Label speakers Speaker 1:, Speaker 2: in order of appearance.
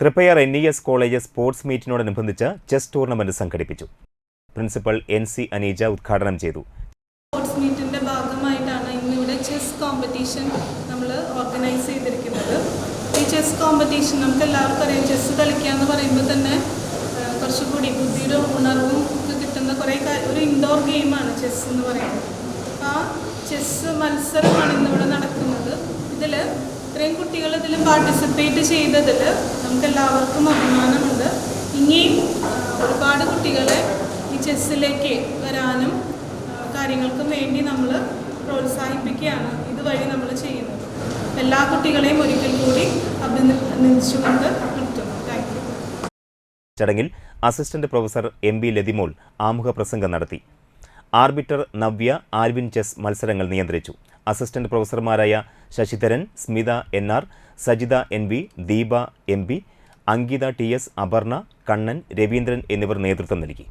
Speaker 1: Triprayar N E S college sports മീറ്റിനോടനുബന്ധിച്ച് chess tournament സംഘടിപ്പിച്ചു. Principal N C Aneeja ഉദ്ഘാടനം ചെയ്തു.
Speaker 2: Sports മീറ്റിന്റെ ഭാഗമായിട്ടാണ് ഇന്നിവിടെ ചെസ് കോമ്പറ്റീഷൻ നമ്മൾ ഓർഗനൈസ് ചെയ്തിരിക്കുന്നത്. ഈ ചെസ് കോമ്പറ്റീഷൻ നമുക്ക് എല്ലാവർക്കും അറിയാം. ചെസ് കളിക്കുക എന്ന് പറയുമ്പോൾ തന്നെ കുറച്ചുകൂടി ബുദ്ധിയുടെ ഉണർവും കിട്ടുന്ന കുറേ ഒരു ഇൻഡോർ ഗെയിമാണ് ചെസ് എന്ന് പറയുന്നത്. ആ ചെസ് മത്സരമാണ് ഇതിൽ ഇത്രയും കുട്ടികൾ ഇതിൽ പാർട്ടിസിപ്പേറ്റ് ചെയ്തതിൽ നമുക്ക് എല്ലാവർക്കും അഭിമാനമുണ്ട്. ഇനിയും ഒരുപാട് കുട്ടികളെ ഈ ചെസ്സിലേക്ക് വരാനും കാര്യങ്ങൾക്കും വേണ്ടി നമ്മൾ പ്രോത്സാഹിപ്പിക്കുകയാണ് ഇതുവഴി നമ്മൾ ചെയ്യുന്നത്. എല്ലാ കുട്ടികളെയും ഒരിക്കൽ കൂടി അഭിനന്ദിച്ചുകൊണ്ട് നിർത്തുന്നു. താങ്ക് യു
Speaker 1: ചടങ്ങിൽ assistant professor M B Latimol ആമുഖ പ്രസംഗം നടത്തി. ആർബിറ്റർ നവ്യ ആൽവിൻ ചെസ് മത്സരങ്ങൾ നിയന്ത്രിച്ചു. Assistant പ്രൊഫസർമാരായ Sasidharan Smitha N R Sajitha N V Deepa M P Ankitha T S Aparna Kannan Raveendran എന്നിവർ നേതൃത്വം നൽകി.